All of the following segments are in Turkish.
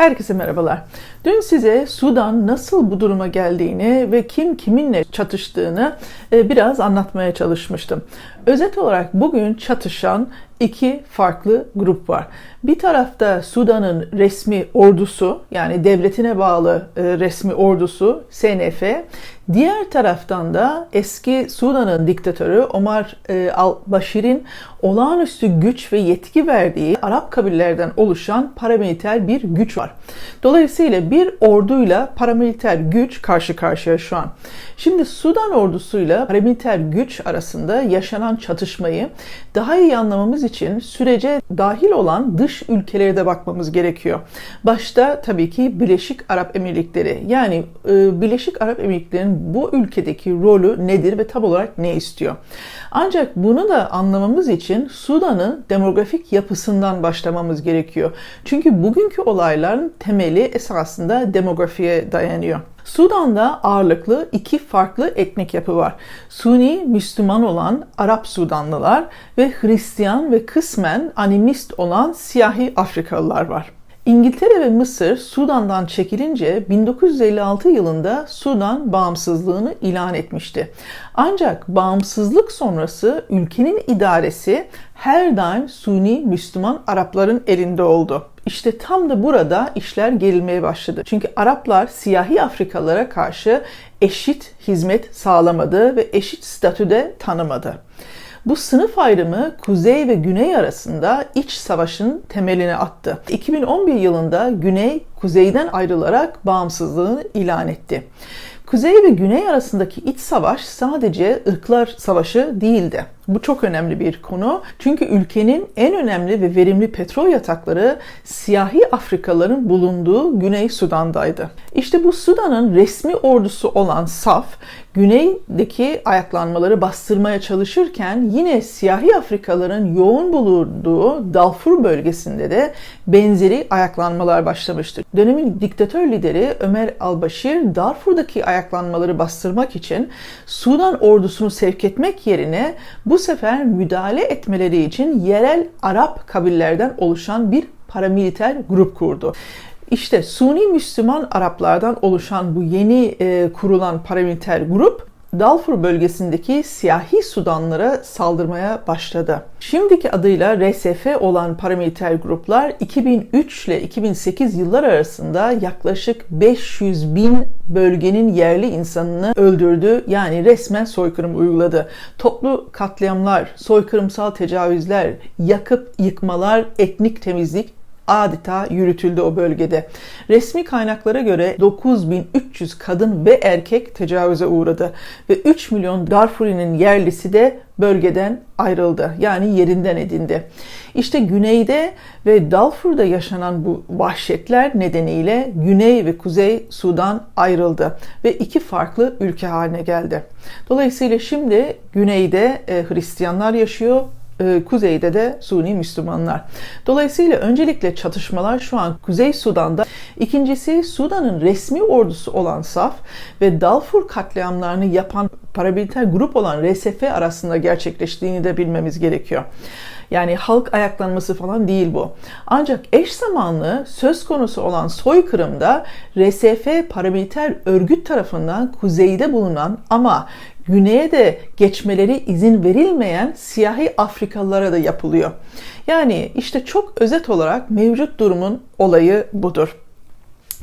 Herkese merhabalar. Dün size Sudan nasıl bu duruma geldiğini ve kim kiminle çatıştığını e, biraz anlatmaya çalışmıştım. Özet olarak bugün çatışan iki farklı grup var. Bir tarafta Sudan'ın resmi ordusu yani devletine bağlı e, resmi ordusu SNF. Diğer taraftan da eski Sudan'ın diktatörü Omar e, al-Bashir'in olağanüstü güç ve yetki verdiği Arap kabillerden oluşan paramiliter bir güç var. Dolayısıyla bir orduyla paramiliter güç karşı karşıya şu an. Şimdi Sudan ordusuyla paramiliter güç arasında yaşanan çatışmayı daha iyi anlamamız için sürece dahil olan dış ülkelere de bakmamız gerekiyor. Başta tabii ki Birleşik Arap Emirlikleri. Yani e, Birleşik Arap Emirlikleri'nin bu ülkedeki rolü nedir ve tam olarak ne istiyor? Ancak bunu da anlamamız için Sudan'ın demografik yapısından başlamamız gerekiyor. Çünkü bugünkü olayların temeli esasında demografiye dayanıyor. Sudan'da ağırlıklı iki farklı etnik yapı var. Suni Müslüman olan Arap Sudanlılar ve Hristiyan ve kısmen animist olan siyahi Afrikalılar var. İngiltere ve Mısır Sudan'dan çekilince 1956 yılında Sudan bağımsızlığını ilan etmişti. Ancak bağımsızlık sonrası ülkenin idaresi her daim Suni Müslüman Arapların elinde oldu. İşte tam da burada işler gerilmeye başladı. Çünkü Araplar siyahi Afrikalılara karşı eşit hizmet sağlamadı ve eşit statüde tanımadı. Bu sınıf ayrımı kuzey ve güney arasında iç savaşın temelini attı. 2011 yılında güney kuzeyden ayrılarak bağımsızlığını ilan etti. Kuzey ve güney arasındaki iç savaş sadece ırklar savaşı değildi. Bu çok önemli bir konu. Çünkü ülkenin en önemli ve verimli petrol yatakları siyahi Afrikalıların bulunduğu Güney Sudan'daydı. İşte bu Sudan'ın resmi ordusu olan SAF, güneydeki ayaklanmaları bastırmaya çalışırken yine siyahi Afrikalıların yoğun bulunduğu Darfur bölgesinde de benzeri ayaklanmalar başlamıştır. Dönemin diktatör lideri Ömer al-Bashir Darfur'daki ayaklanmaları bastırmak için Sudan ordusunu sevk etmek yerine bu sefer müdahale etmeleri için yerel Arap kabillerden oluşan bir paramiliter grup kurdu. İşte Suni Müslüman Araplardan oluşan bu yeni e, kurulan paramiliter grup Darfur bölgesindeki siyahi Sudanlara saldırmaya başladı. Şimdiki adıyla RSF olan paramiliter gruplar 2003 ile 2008 yıllar arasında yaklaşık 500 bin bölgenin yerli insanını öldürdü. Yani resmen soykırım uyguladı. Toplu katliamlar, soykırımsal tecavüzler, yakıp yıkmalar, etnik temizlik adeta yürütüldü o bölgede. Resmi kaynaklara göre 9300 kadın ve erkek tecavüze uğradı ve 3 milyon Darfuri'nin yerlisi de bölgeden ayrıldı. Yani yerinden edindi. İşte güneyde ve Darfur'da yaşanan bu vahşetler nedeniyle Güney ve Kuzey Sudan ayrıldı ve iki farklı ülke haline geldi. Dolayısıyla şimdi güneyde e, Hristiyanlar yaşıyor, kuzeyde de Suni Müslümanlar. Dolayısıyla öncelikle çatışmalar şu an Kuzey Sudan'da. İkincisi Sudan'ın resmi ordusu olan SAF ve Darfur katliamlarını yapan paramiliter grup olan RSF arasında gerçekleştiğini de bilmemiz gerekiyor. Yani halk ayaklanması falan değil bu. Ancak eş zamanlı söz konusu olan soykırımda RSF paramiliter örgüt tarafından kuzeyde bulunan ama güneye de geçmeleri izin verilmeyen siyahi Afrikalılara da yapılıyor. Yani işte çok özet olarak mevcut durumun olayı budur.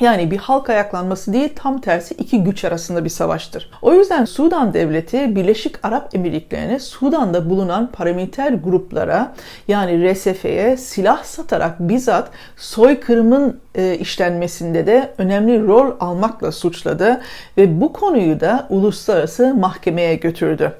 Yani bir halk ayaklanması değil tam tersi iki güç arasında bir savaştır. O yüzden Sudan devleti Birleşik Arap Emirlikleri'ne Sudan'da bulunan paramiliter gruplara yani RSF'ye silah satarak bizzat soykırımın e, işlenmesinde de önemli rol almakla suçladı ve bu konuyu da uluslararası mahkemeye götürdü.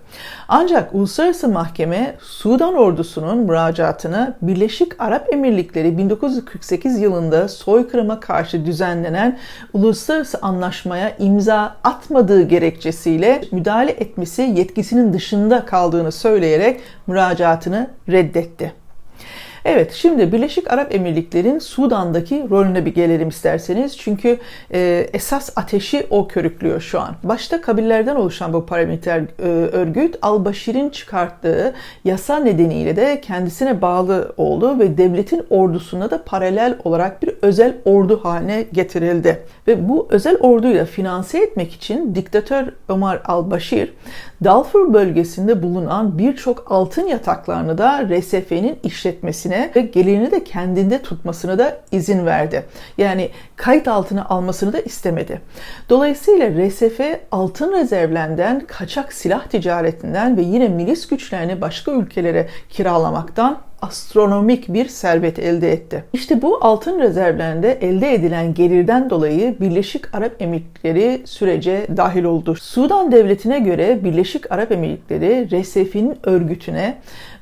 Ancak uluslararası mahkeme Sudan ordusunun müracaatını Birleşik Arap Emirlikleri 1948 yılında soykırıma karşı düzenlenen uluslararası anlaşmaya imza atmadığı gerekçesiyle müdahale etmesi yetkisinin dışında kaldığını söyleyerek müracaatını reddetti. Evet, şimdi Birleşik Arap Emirlikleri'nin Sudan'daki rolüne bir gelelim isterseniz. Çünkü e, esas ateşi o körüklüyor şu an. Başta kabillerden oluşan bu paramiliter e, örgüt Al-Başir'in çıkarttığı yasa nedeniyle de kendisine bağlı oldu ve devletin ordusuna da paralel olarak bir özel ordu haline getirildi. Ve bu özel orduyu da finanse etmek için diktatör Ömer al-Başir, Darfur bölgesinde bulunan birçok altın yataklarını da RSF'nin işletmesine ve gelirini de kendinde tutmasına da izin verdi. Yani kayıt altına almasını da istemedi. Dolayısıyla RSF altın rezervlerinden, kaçak silah ticaretinden ve yine milis güçlerini başka ülkelere kiralamaktan astronomik bir servet elde etti. İşte bu altın rezervlerinde elde edilen gelirden dolayı Birleşik Arap Emirlikleri sürece dahil oldu. Sudan devletine göre Birleşik Arap Emirlikleri RSF'nin örgütüne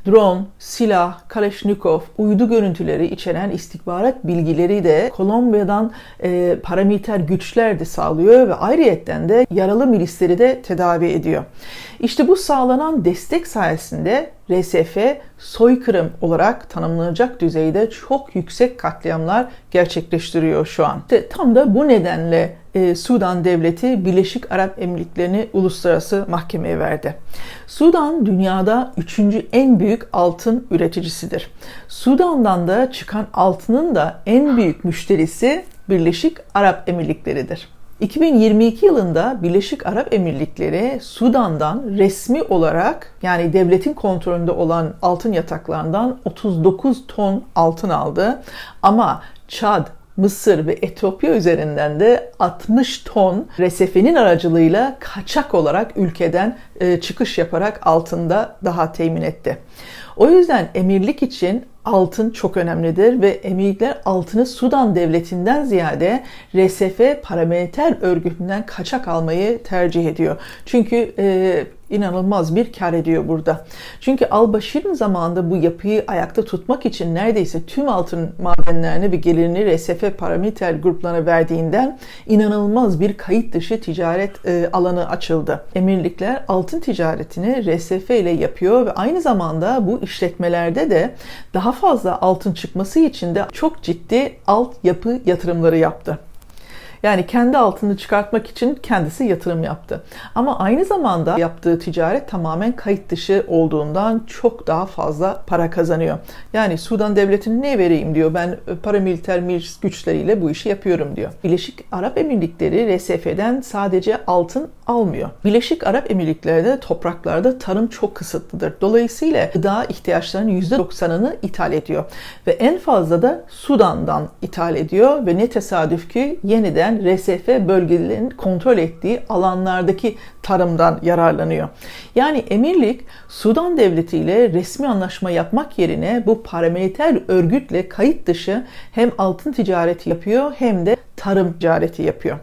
drone, silah, Kalashnikov, uydu görüntüleri içeren istihbarat bilgileri de Kolombiya'dan e, paramiliter güçler de sağlıyor ve ayrıyetten de yaralı milisleri de tedavi ediyor. İşte bu sağlanan destek sayesinde RSF soykırım olarak tanımlanacak düzeyde çok yüksek katliamlar gerçekleştiriyor şu an. İşte tam da bu nedenle e, Sudan devleti Birleşik Arap Emirlikleri'ni uluslararası mahkemeye verdi. Sudan dünyada üçüncü en büyük altın üreticisidir. Sudan'dan da çıkan altının da en büyük müşterisi Birleşik Arap Emirlikleri'dir. 2022 yılında Birleşik Arap Emirlikleri Sudan'dan resmi olarak yani devletin kontrolünde olan altın yataklarından 39 ton altın aldı. Ama Çad, Mısır ve Etiyopya üzerinden de 60 ton RSF'nin aracılığıyla kaçak olarak ülkeden e, çıkış yaparak altında daha temin etti. O yüzden emirlik için altın çok önemlidir ve emirlikler altını Sudan devletinden ziyade RSF paramiliter örgütünden kaçak almayı tercih ediyor. Çünkü e, inanılmaz bir kar ediyor burada. Çünkü Al-Başir'in zamanında bu yapıyı ayakta tutmak için neredeyse tüm altın madenlerini ve gelirini RSF paramiliter gruplarına verdiğinden inanılmaz bir kayıt dışı ticaret e, alanı açıldı. Emirlikler altın ticaretini RSF ile yapıyor ve aynı zamanda bu işletmelerde de daha fazla altın çıkması için de çok ciddi altyapı yatırımları yaptı. Yani kendi altını çıkartmak için kendisi yatırım yaptı. Ama aynı zamanda yaptığı ticaret tamamen kayıt dışı olduğundan çok daha fazla para kazanıyor. Yani Sudan devletine ne vereyim diyor. Ben paramiliter milis güçleriyle bu işi yapıyorum diyor. Birleşik Arap Emirlikleri RSF'den sadece altın almıyor. Birleşik Arap Emirlikleri'de topraklarda tarım çok kısıtlıdır. Dolayısıyla gıda ihtiyaçlarının %90'ını ithal ediyor. Ve en fazla da Sudan'dan ithal ediyor ve ne tesadüf ki yeniden RSF bölgelerinin kontrol ettiği alanlardaki tarımdan yararlanıyor. Yani emirlik Sudan devleti ile resmi anlaşma yapmak yerine bu paramiliter örgütle kayıt dışı hem altın ticareti yapıyor hem de tarım ticareti yapıyor.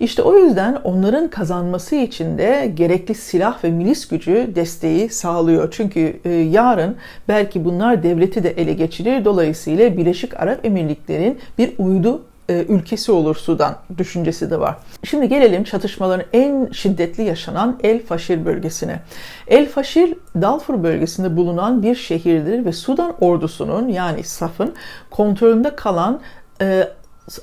İşte o yüzden onların kazanması için de gerekli silah ve milis gücü desteği sağlıyor. Çünkü e, yarın belki bunlar devleti de ele geçirir. Dolayısıyla Birleşik Arap Emirlikleri'nin bir uydu e, ülkesi olur Sudan düşüncesi de var. Şimdi gelelim çatışmaların en şiddetli yaşanan El Faşir bölgesine. El Faşir Darfur bölgesinde bulunan bir şehirdir ve Sudan ordusunun yani SAF'ın kontrolünde kalan e,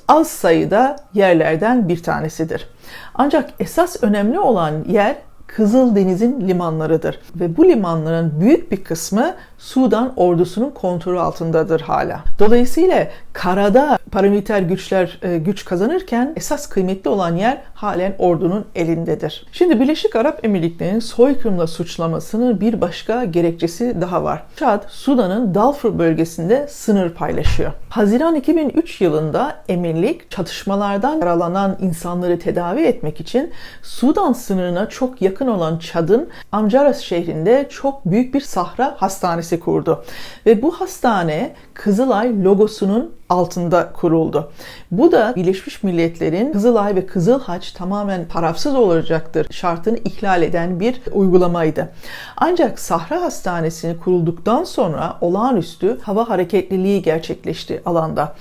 az sayıda yerlerden bir tanesidir. Ancak esas önemli olan yer Kızıldeniz'in limanlarıdır ve bu limanların büyük bir kısmı Sudan ordusunun kontrolü altındadır hala. Dolayısıyla karada paramiliter güçler e, güç kazanırken esas kıymetli olan yer halen ordunun elindedir. Şimdi Birleşik Arap Emirlikleri'nin soykırımla suçlamasının bir başka gerekçesi daha var. Çad, Sudan'ın Darfur bölgesinde sınır paylaşıyor. Haziran 2003 yılında emirlik çatışmalardan yaralanan insanları tedavi etmek için Sudan sınırına çok yakın olan Çad'ın Amcaras şehrinde çok büyük bir sahra hastanesi kurdu. Ve bu hastane Kızılay logosunun altında kuruldu. Bu da Birleşmiş Milletler'in Kızılay ve Kızılhaç tamamen tarafsız olacaktır şartını ihlal eden bir uygulamaydı. Ancak Sahra Hastanesi'ni kurulduktan sonra olağanüstü hava hareketliliği gerçekleşti alanda.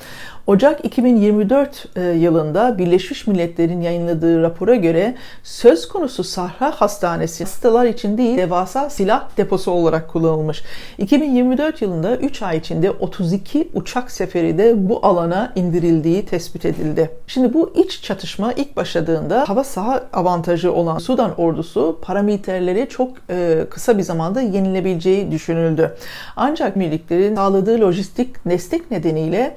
Ocak 2024 e, yılında Birleşmiş Milletler'in yayınladığı rapora göre söz konusu Sahra Hastanesi hastalar için değil devasa silah deposu olarak kullanılmış. 2024 yılında 3 ay içinde 32 uçak seferi de bu alana indirildiği tespit edildi. Şimdi bu iç çatışma ilk başladığında hava saha avantajı olan Sudan ordusu paramiliterleri çok e, kısa bir zamanda yenilebileceği düşünüldü. Ancak birliklerin sağladığı lojistik destek nedeniyle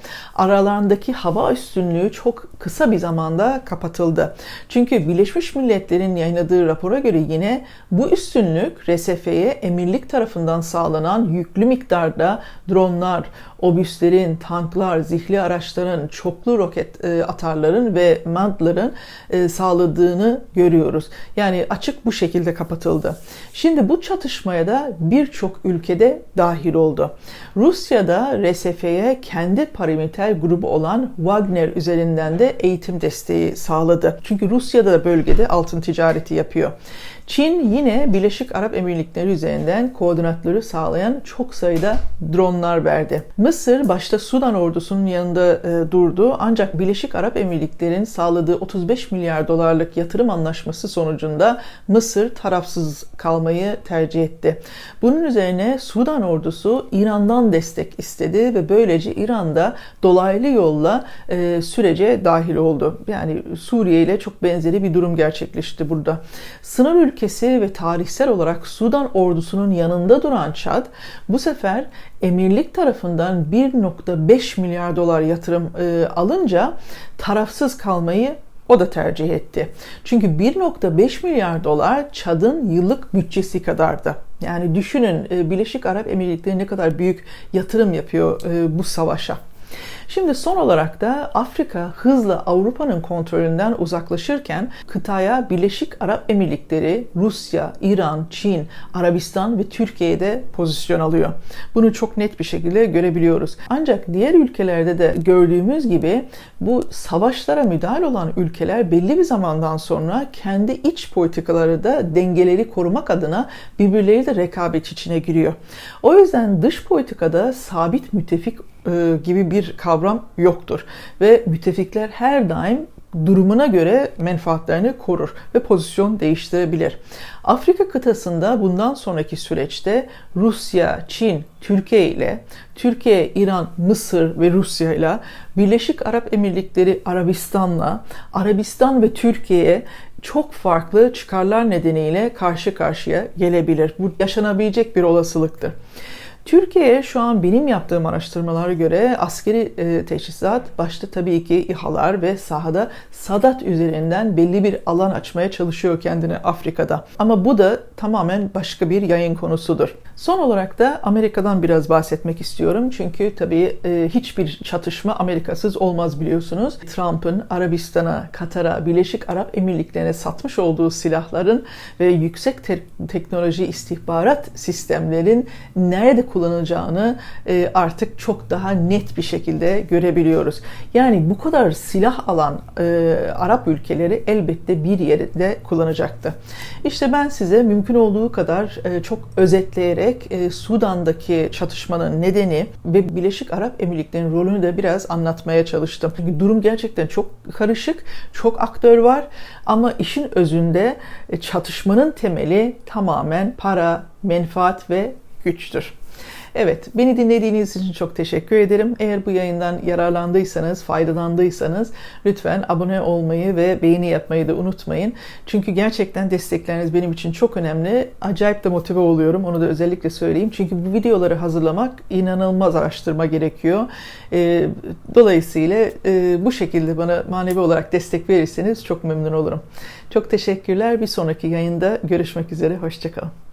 aralarındaki hava üstünlüğü çok kısa bir zamanda kapatıldı. Çünkü Birleşmiş Milletler'in yayınladığı rapora göre yine bu üstünlük RSF'ye emirlik tarafından sağlanan yüklü miktarda dronlar, obüslerin, tanklar, zihli araçların, çoklu roket e, atarların ve mantların e, sağladığını görüyoruz. Yani açık bu şekilde kapatıldı. Şimdi bu çatışmaya da birçok ülkede dahil oldu. Rusya da RSF'ye kendi paramiliter grubu olan Wagner üzerinden de eğitim desteği sağladı. Çünkü Rusya da bölgede altın ticareti yapıyor. Çin yine Birleşik Arap Emirlikleri üzerinden koordinatları sağlayan çok sayıda dronlar verdi. Mısır başta Sudan ordusunun yanında e, durdu ancak Birleşik Arap Emirlikleri'nin sağladığı 35 milyar dolarlık yatırım anlaşması sonucunda Mısır tarafsız kalmayı tercih etti. Bunun üzerine Sudan ordusu İran'dan destek istedi ve böylece İran'da dolaylı yolla e, sürece dahil oldu. Yani Suriye ile çok benzeri bir durum gerçekleşti burada. Sınır ülkesi ve tarihsel olarak Sudan ordusunun yanında duran Çad bu sefer emirlik tarafından 1.5 milyar dolar yatırım e, alınca tarafsız kalmayı o da tercih etti. Çünkü 1.5 milyar dolar Çad'ın yıllık bütçesi kadardı. Yani düşünün e, Birleşik Arap Emirlikleri ne kadar büyük yatırım yapıyor e, bu savaşa. Şimdi son olarak da Afrika hızla Avrupa'nın kontrolünden uzaklaşırken kıtaya Birleşik Arap Emirlikleri, Rusya, İran, Çin, Arabistan ve Türkiye'de pozisyon alıyor. Bunu çok net bir şekilde görebiliyoruz. Ancak diğer ülkelerde de gördüğümüz gibi bu savaşlara müdahale olan ülkeler belli bir zamandan sonra kendi iç politikaları da dengeleri korumak adına birbirleri de rekabet içine giriyor. O yüzden dış politikada sabit müttefik e, gibi bir kavram yoktur. Ve müttefikler her daim durumuna göre menfaatlerini korur ve pozisyon değiştirebilir. Afrika kıtasında bundan sonraki süreçte Rusya, Çin, Türkiye ile Türkiye, İran, Mısır ve Rusya ile Birleşik Arap Emirlikleri Arabistan'la Arabistan ve Türkiye'ye çok farklı çıkarlar nedeniyle karşı karşıya gelebilir. Bu yaşanabilecek bir olasılıktır. Türkiye şu an benim yaptığım araştırmalara göre askeri e, teçhizat başta tabii ki İHA'lar ve sahada Sadat üzerinden belli bir alan açmaya çalışıyor kendini Afrika'da. Ama bu da tamamen başka bir yayın konusudur. Son olarak da Amerika'dan biraz bahsetmek istiyorum. Çünkü tabii e, hiçbir çatışma Amerikasız olmaz biliyorsunuz. Trump'ın Arabistan'a, Katar'a, Birleşik Arap Emirlikleri'ne satmış olduğu silahların ve yüksek te- teknoloji istihbarat sistemlerin nerede kullanılacağını e, artık çok daha net bir şekilde görebiliyoruz. Yani bu kadar silah alan e, Arap ülkeleri elbette bir yerde kullanacaktı. İşte ben size mümkün olduğu kadar e, çok özetleyerek Sudan'daki çatışmanın nedeni ve Birleşik Arap Emirlikleri'nin rolünü de biraz anlatmaya çalıştım. Çünkü durum gerçekten çok karışık, çok aktör var ama işin özünde çatışmanın temeli tamamen para, menfaat ve güçtür. Evet, beni dinlediğiniz için çok teşekkür ederim. Eğer bu yayından yararlandıysanız, faydalandıysanız lütfen abone olmayı ve beğeni yapmayı da unutmayın. Çünkü gerçekten destekleriniz benim için çok önemli. Acayip de motive oluyorum, onu da özellikle söyleyeyim. Çünkü bu videoları hazırlamak inanılmaz araştırma gerekiyor. Ee, dolayısıyla e, bu şekilde bana manevi olarak destek verirseniz çok memnun olurum. Çok teşekkürler. Bir sonraki yayında görüşmek üzere. Hoşçakalın.